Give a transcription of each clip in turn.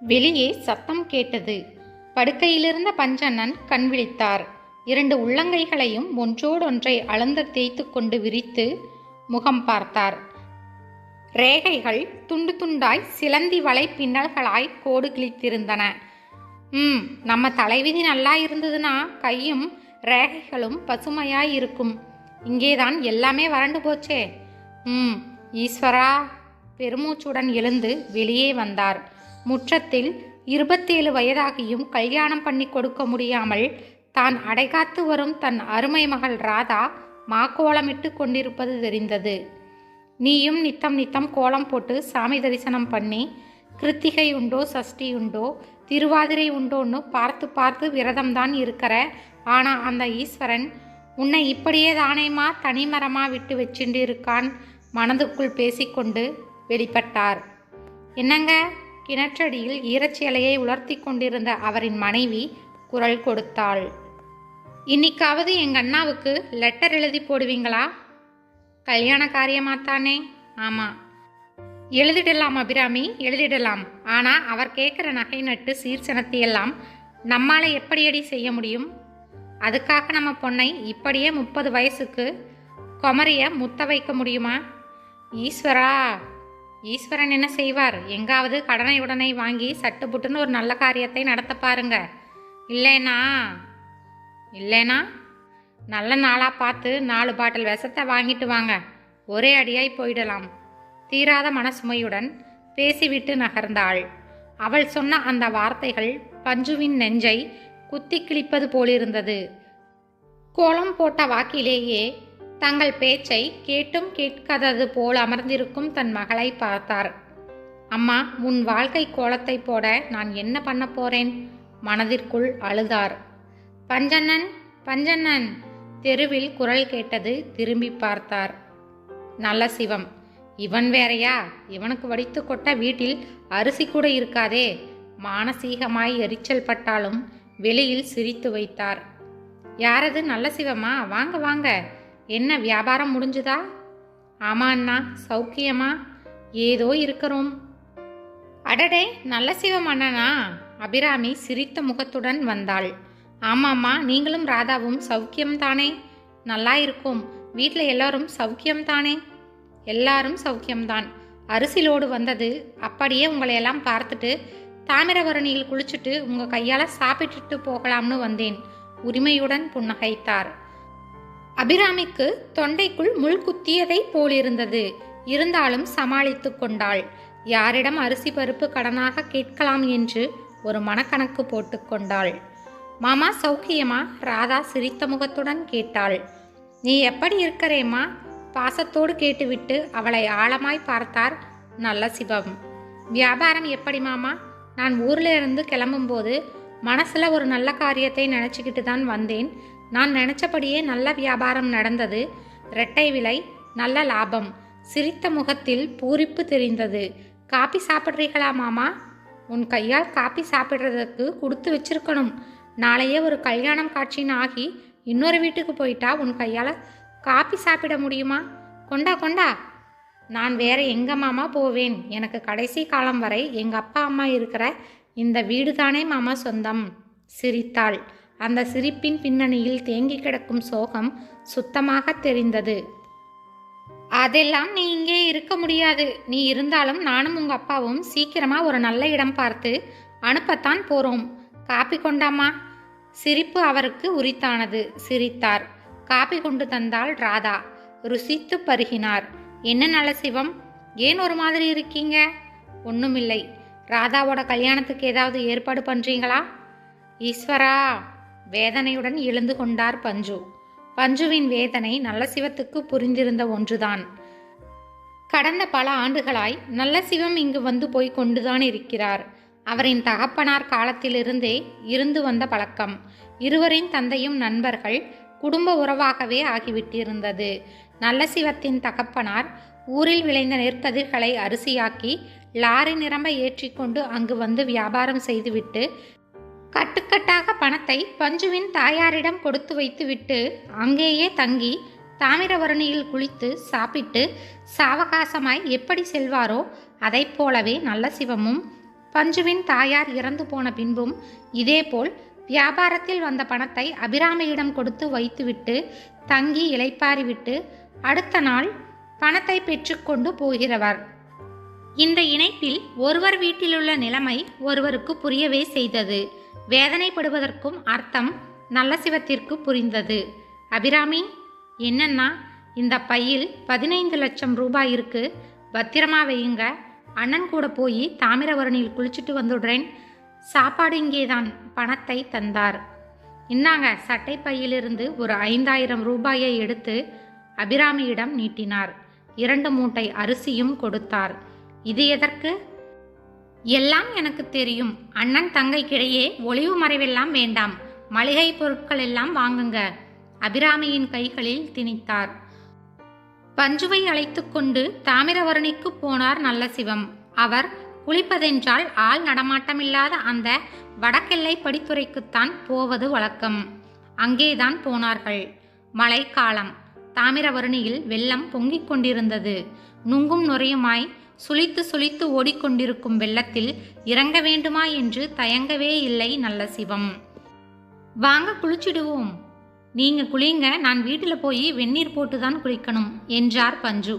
வெளியே சத்தம் கேட்டது. படுக்கையிலிருந்த பஞ்சண்ணன் கண் விழித்தார். இரண்டு உள்ளங்கைகளையும் ஒன்றோடொன்றை அளந்து தேய்த்து கொண்டு விரித்து முகம் பார்த்தார். ரேகைகள் துண்டு துண்டாய் சிலந்தி வலை பின்னல்களாய் கோடு கிழித்திருந்தன. ம் நம்ம தலைவிதி நல்லா இருந்ததுன்னா கையும் ரேகைகளும் பசுமையாய் இருக்கும். இங்கேதான் எல்லாமே வறண்டு போச்சே. ம் ஈஸ்வரா. பெருமூச்சுடன் எழுந்து வெளியே வந்தார். முற்றத்தில் இருபத்தேழு வயதாகியும் கல்யாணம் பண்ணி கொடுக்க முடியாமல் தான் அடைகாத்து வரும் தன் அருமை மகள் ராதா மாக்கோலமிட்டு கொண்டிருப்பது தெரிந்தது. நீயும் நித்தம் நித்தம் கோலம் போட்டு சாமி தரிசனம் பண்ணி கிருத்திகை உண்டோ சஷ்டி உண்டோ திருவாதிரை உண்டோன்னு பார்த்து பார்த்து விரதம்தான் இருக்கிற ஆனால் அந்த ஈஸ்வரன் உன்னை இப்படியே தானேமா தனிமரமா விட்டு வச்சுட்டு இருக்கான் மனதுக்குள் பேசிக்கொண்டு வெளிப்பட்டார். என்னங்க? கிணற்றடியில் ஈரச்சேலையை உலர்த்தி கொண்டிருந்த அவரின் மனைவி குரல் கொடுத்தாள். இன்னைக்காவது எங்க அண்ணாவுக்கு லெட்டர் எழுதி போடுவீங்களா? கல்யாண காரியமாத்தானே? ஆமாம் எழுதிடலாம் அபிராமி எழுதிடலாம். ஆனால் அவர் கேட்குற நகை நட்டு சீர்சனத்தையெல்லாம் நம்மால் எப்படியடி செய்ய முடியும்? அதுக்காக நம்ம பொண்ணை இப்படியே முப்பது வயசுக்கு குமரிய முத்த வைக்க முடியுமா? ஈஸ்வரா ஈஸ்வரன் என்ன செய்வார்? எங்காவது கடனை உடனை வாங்கி சட்டுப்புட்டுன்னு ஒரு நல்ல காரியத்தை நடத்த பாருங்க. இல்லைனா இல்லைனா நல்ல நாளாக பார்த்து நாலு பாட்டில் விஷத்தை வாங்கிட்டு வாங்க. ஒரே அடியாய் போயிடலாம். தீராத மனசுமையுடன் பேசிவிட்டு நகர்ந்தாள். அவள் சொன்ன அந்த வார்த்தைகள் பஞ்சுவின் நெஞ்சை குத்தி கிழிப்பது போலிருந்தது. கோலம் போட்ட வாக்கிலேயே தங்கள் பேச்சை கேட்டும் கேட்காதது போல் அமர்ந்திருக்கும் தன் மகளை பார்த்தார். அம்மா உன் வாழ்க்கை கோலத்தை போட நான் என்ன பண்ண போறேன்? மனதிற்குள் அழுதார். பஞ்சண்ணன் பஞ்சண்ணன்! தெருவில் குரல் கேட்டது திரும்பி பார்த்தார். நல்ல சிவம் இவன் வேறையா? இவனுக்கு வடித்து கொட்ட வீட்டில் அரிசி கூட இருக்காதே? மானசீகமாய் எரிச்சல் பட்டாலும் வெளியில் சிரித்து வைத்தார். யாரது? நல்ல சிவமா? வாங்க வாங்க! என்ன வியாபாரம் முடிஞ்சுதா? ஆமா அண்ணா சௌக்கியமா? ஏதோ இருக்கிறோம். அடடே நல்ல சிவம் அண்ணனா? அபிராமி சிரித்த முகத்துடன் வந்தாள். ஆமாம்மா நீங்களும் ராதாவும் சௌக்கியம் தானே நல்லா இருக்கும். வீட்டில் எல்லாரும் சௌக்கியம் தானே எல்லாரும் சௌக்கியம்தான். அரிசிலோடு வந்தது. அப்படியே உங்களையெல்லாம் பார்த்துட்டு தாமிரபரணியில் குளிச்சுட்டு உங்கள் கையால் சாப்பிட்டுட்டு போகலாம்னு வந்தேன். உரிமையுடன் புன்னகைத்தார். அபிராமிக்கு தொண்டைக்குள் முள் குத்தியதை போலிருந்தது. இருந்தாலும் சமாளித்து கொண்டாள். யாரிடம் அரிசி பருப்பு கடனாக கேட்கலாம் என்று ஒரு மனக்கணக்கு போட்டுக்கொண்டாள் மாமா சௌக்கியமா? ராதா சிரித்த முகத்துடன் கேட்டாள். நீ எப்படி இருக்கிறேம்மா? பாசத்தோடு கேட்டுவிட்டு அவளை ஆழமாய் பார்த்தார் நல்ல சிவம். வியாபாரம் எப்படி மாமா? நான் ஊர்ல இருந்து கிளம்பும்போது மனசுல ஒரு நல்ல காரியத்தை நினச்சிக்கிட்டு தான் வந்தேன். நான் நினச்சபடியே நல்ல வியாபாரம் நடந்தது. இரட்டை விலை நல்ல லாபம். சிரித்த முகத்தில் பூரிப்பு தெரிந்தது. காப்பி சாப்பிட்றீங்களா மாமா? உன் கையால் காப்பி சாப்பிட்றதுக்கு கொடுத்து வச்சிருக்கணும். நாளையே ஒரு கல்யாணம் காட்சின்னு ஆகி இன்னொரு வீட்டுக்கு போயிட்டா உன் கையால் காப்பி சாப்பிட முடியுமா? கொண்டா கொண்டா. நான் வேற எங்க மாமா போவேன்? எனக்கு கடைசி காலம் வரை எங்கள் அப்பா அம்மா இருக்கிற இந்த வீடு தானே மாமா சொந்தம் சிரித்தாள். அந்த சிரிப்பின் பின்னணியில் தேங்கி கிடக்கும் சோகம் சுத்தமாக தெரிந்தது. அதெல்லாம் நீ இங்கே இருக்க முடியாது. நீ இருந்தாலும் நானும் உங்க அப்பாவும் சீக்கிரமா ஒரு நல்ல இடம் பார்த்து அனுப்பத்தான் போறோம். காப்பி கொண்டாமா சிரிப்பு அவருக்கு உரித்தானது. சிரித்தார். காப்பி கொண்டு தந்தாள் ராதா. ருசித்து பருகினார். என்ன நல்ல சிவம்? ஏன் ஒரு மாதிரி இருக்கீங்க? ஒண்ணுமில்லை. ராதாவோட கல்யாணத்துக்கு ஏதாவது ஏற்பாடு பண்றீங்களா? ஈஸ்வரா வேதனையுடன் எழுந்து கொண்டார் பஞ்சு. பஞ்சுவின் வேதனை நல்ல சிவத்துக்கு புரிந்திருந்த ஒன்றுதான். கடந்த பல ஆண்டுகளாய் நல்ல சிவம் இங்கு வந்து போய் கொண்டுதான் இருக்கிறார். அவரின் தகப்பனார் காலத்திலிருந்தே இருந்து வந்த பழக்கம். இருவரின் தந்தையும் நண்பர்கள் குடும்ப உறவாகவே ஆகிவிட்டிருந்தது. நல்ல சிவத்தின் தகப்பனார் ஊரில் விளைந்த நெற்கதிர்களை அரிசியாக்கி லாரி நிரம்ப ஏற்றிக்கொண்டு அங்கு வந்து வியாபாரம் செய்துவிட்டு கட்டுக்கட்டாக பணத்தை பஞ்சுவின் தாயாரிடம் கொடுத்து வைத்துவிட்டு அங்கேயே தங்கி தாமிரவரணியில் குளித்து சாப்பிட்டு சாவகாசமாய் எப்படி செல்வாரோ அதைப் போலவே நல்ல சிவமும் பஞ்சுவின் தாயார் இறந்து போன பின்பும் இதேபோல் வியாபாரத்தில் வந்த பணத்தை அபிராமியிடம் கொடுத்து வைத்துவிட்டு தங்கி இளைப்பாறிவிட்டு அடுத்த நாள் பணத்தை பெற்றுக்கொண்டு போகிறவர். இந்த இணைப்பில் ஒருவர் வீட்டிலுள்ள நிலைமை ஒருவருக்கு புரியவே செய்தது. வேதனைப்படுவதற்கும் அர்த்தம் நல்ல சிவத்திற்கு புரிந்தது. அபிராமி என்னன்னா இந்த பையில் பதினைந்து லட்சம் ரூபாய் இருக்கு. பத்திரமா வையுங்க. அண்ணன் கூட போய் தாமிரவரணியில் குளிச்சுட்டு வந்துடுறேன். சாப்பாடு இங்கேதான் பணத்தை தந்தார். இன்னாங்க சட்டை பையிலிருந்து ஒரு ஐந்தாயிரம் ரூபாயை எடுத்து அபிராமியிடம் நீட்டினார். இரண்டு மூட்டை அரிசியும் கொடுத்தார். இது எதற்கு? எல்லாம் எனக்கு தெரியும். அண்ணன் தங்கைக்கிடையே ஒளிவு மறைவெல்லாம் வேண்டாம். மளிகை பொருட்கள் எல்லாம் வாங்குங்க. அபிராமியின் கைகளில் திணித்தார். பஞ்சுவை அழைத்து கொண்டு தாமிரவரணிக்கு போனார் நல்ல சிவம் அவர் குளிப்பதென்றால் ஆள் நடமாட்டமில்லாத அந்த வடக்கெல்லை படித்துறைக்குத்தான் போவது வழக்கம். அங்கேதான் போனார்கள். மழைக்காலம். தாமிரவரணியில் வெள்ளம் பொங்கிக் கொண்டிருந்தது. நுங்கும் நுரையுமாய் சுளித்து சுளித்து ஓடிக்கொண்டிருக்கும் வெள்ளத்தில் இறங்க வேண்டுமா என்று தயங்கவே இல்லை நல்ல சிவம். வாங்க குளிச்சிடுவோம். நீங்க குளிங்க நான் வீட்டில் போய் வெந்நீர் போட்டு தான் குளிக்கணும் என்றார் பஞ்சு.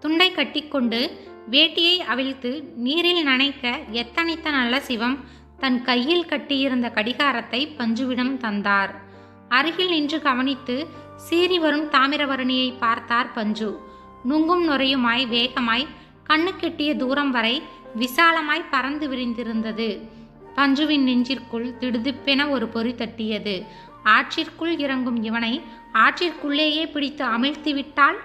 துண்டை கட்டிக்கொண்டு வேட்டியை அவிழ்த்து நீரில் நனைக்க எத்தனைத்த நல்ல சிவம் தன் கையில் கட்டியிருந்த கடிகாரத்தை பஞ்சுவிடம் தந்தார். அருகில் நின்று கவனித்து சீறி வரும் தாமிரவரணியை பார்த்தார் பஞ்சு. நுங்கும் நுரையுமாய் வேகமாய் கண்ணுக்கெட்டிய தூரம் வரை விசாலமாய் பறந்து விரிந்திருந்தது. பஞ்சுவின் நெஞ்சிற்குள் திடுதிப்பென ஒரு பொறி தட்டியது. ஆற்றிற்குள் இறங்கும் இவனை ஆற்றிற்குள்ளேயே பிடித்து அமிழ்த்தி விட்டால்?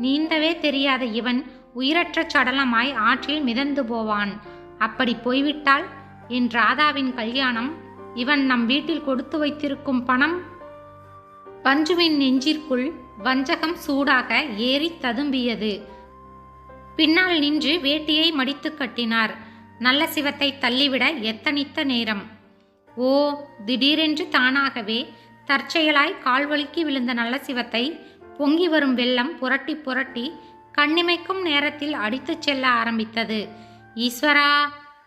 நீந்தவே தெரியாத இவன் உயிரற்ற சடலமாய் ஆற்றில் மிதந்து போவான். அப்படி போய்விட்டால்? என் ராதாவின் கல்யாணம் இவன் நம் வீட்டில் கொடுத்து வைத்திருக்கும் பணம்? பஞ்சுவின் நெஞ்சிற்குள் வஞ்சகம் சூடாக ஏறி ததும்பியது. பின்னால் நின்று வேட்டியை மடித்து கட்டினார். நல்ல சிவத்தை தள்ளிவிட எத்தனித்த நேரம்? ஓ திடீரென்று தானாகவே தற்செயலாய் கால்வழுக்கி விழுந்த நல்ல சிவத்தை பொங்கி வரும் வெள்ளம் புரட்டி புரட்டி கண்ணிமைக்கும் நேரத்தில் அடித்துச் செல்ல ஆரம்பித்தது. ஈஸ்வரா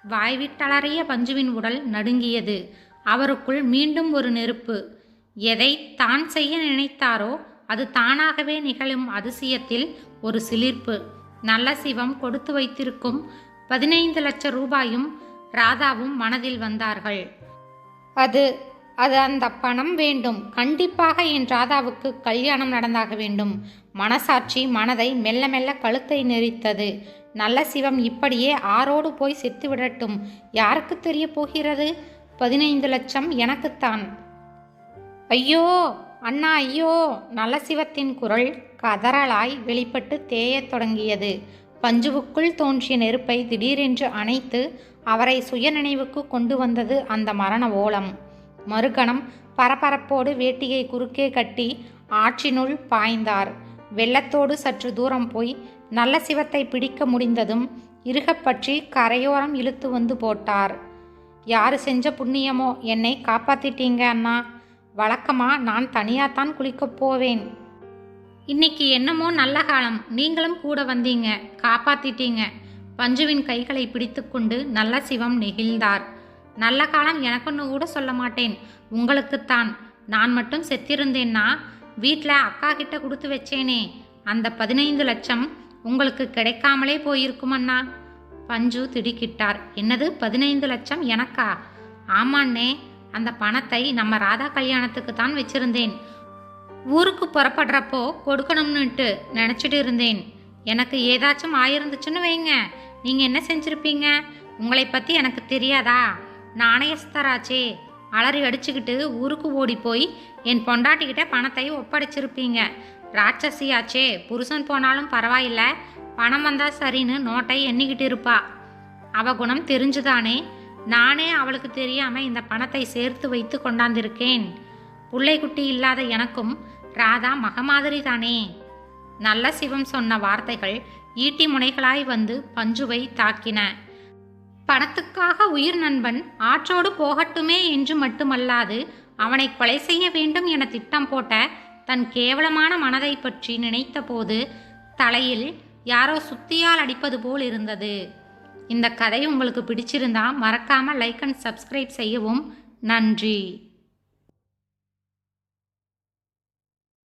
வாய்விட்டளறிய பஞ்சுவின் உடல் நடுங்கியது. அவருக்குள் மீண்டும் ஒரு நெருப்பு. எதை தான் செய்ய நினைத்தாரோ அது தானாகவே நிகழும் அதிசயத்தில் ஒரு சிலிர்ப்பு. நல்ல சிவம் கொடுத்து வைத்திருக்கும் பதினைந்து லட்சம் ரூபாயும் ராதாவும் மனதில் வந்தார்கள். அது அது அந்த பணம் வேண்டும். கண்டிப்பாக என் ராதாவுக்கு கல்யாணம் நடந்தாக வேண்டும். மனசாட்சி மனதை மெல்ல மெல்ல கழுத்தை நெறித்தது நல்ல சிவம் இப்படியே ஆரோடு போய் செத்து விடட்டும். யாருக்கு தெரிய போகிறது? பதினைந்து லட்சம் எனக்குத்தான். ஐயோ! அண்ணா ஐயோ நல்ல சிவத்தின் குரல் கதறலாய் வெளிப்பட்டு தேயத் தொடங்கியது. பஞ்சுவுக்குள் தோன்றிய நெருப்பை திடீரென்று அணைத்து அவரை சுயநினைவுக்கு கொண்டு வந்தது அந்த மரண ஓலம். மறுகணம் பரபரப்போடு வேட்டியை குறுக்கே கட்டி ஆற்றினுள் பாய்ந்தார். வெள்ளத்தோடு சற்று தூரம் போய் நல்ல சிவத்தை பிடிக்க முடிந்ததும் இறுகப்பற்றி கரையோரம் இழுத்து வந்து போட்டார். யாரு செஞ்ச புண்ணியமோ? என்னை காப்பாத்திட்டீங்க அண்ணா. வழக்கமா நான் தனியாத்தான் குளிக்கப் போவேன். இன்னைக்கு என்னமோ நல்ல காலம். நீங்களும் கூட வந்தீங்க. காப்பாத்திட்டீங்க. பஞ்சுவின் கைகளை பிடித்துக்கொண்டு நல்ல சிவம் நெகிழ்ந்தார். நல்ல காலம் எனக்குன்னு கூட சொல்ல மாட்டேன். உங்களுக்குத்தான் நான் மட்டும் செத்திருந்தேன்னா வீட்டில் அக்கா கிட்ட கொடுத்து வச்சேனே. அந்த பதினைந்து லட்சம் உங்களுக்கு கிடைக்காமலே போயிருக்குமண்ணா? பஞ்சு திடுக்கிட்டார். என்னது பதினைந்து லட்சம் எனக்கா? ஆமாண்ணே. அந்த பணத்தை நம்ம ராதா கல்யாணத்துக்கு தான் வச்சிருந்தேன். ஊருக்கு புறப்படுறப்போ கொடுக்கணும்னுட்டு நினச்சிட்டு இருந்தேன். எனக்கு ஏதாச்சும் ஆயிருந்துச்சுன்னு வைங்க. நீங்கள் என்ன செஞ்சுருப்பீங்க? உங்களை பற்றி எனக்கு தெரியாதா? நாணயஸ்தராச்சே. அலறி அடிச்சுக்கிட்டு ஊருக்கு ஓடி போய் என் பொண்டாட்டிக்கிட்ட பணத்தை ஒப்படைச்சிருப்பீங்க. ராட்சசியாச்சே. புருஷன் போனாலும் பரவாயில்ல. பணம் வந்தா சரின்னு நோட்டை எண்ணிக்கிட்டு இருப்பா. அவ குணம் தெரிஞ்சுதானே. நானே அவளுக்கு தெரியாம இந்த பணத்தை சேர்த்து வைத்து கொண்டாந்திருக்கேன். பிள்ளைக்குட்டி இல்லாத எனக்கும் ராதா மகமாதிரி தானே. நல்ல சிவம் சொன்ன வார்த்தைகள் ஈட்டி முனைகளாய் வந்து பஞ்சுவை தாக்கின. பணத்துக்காக உயிர் நண்பன் ஆற்றோடு போகட்டுமே என்று மட்டுமல்லாது அவனை கொலை செய்ய வேண்டும் என திட்டம் போட்ட தன் கேவலமான மனதை பற்றி நினைத்தபோது தலையில் யாரோ சுத்தியால் அடிப்பது போல் இருந்தது. இந்த கதை உங்களுக்கு பிடிச்சிருந்தா மறக்காமல் லைக் அண்ட் சப்ஸ்கிரைப் செய்யவும். நன்றி.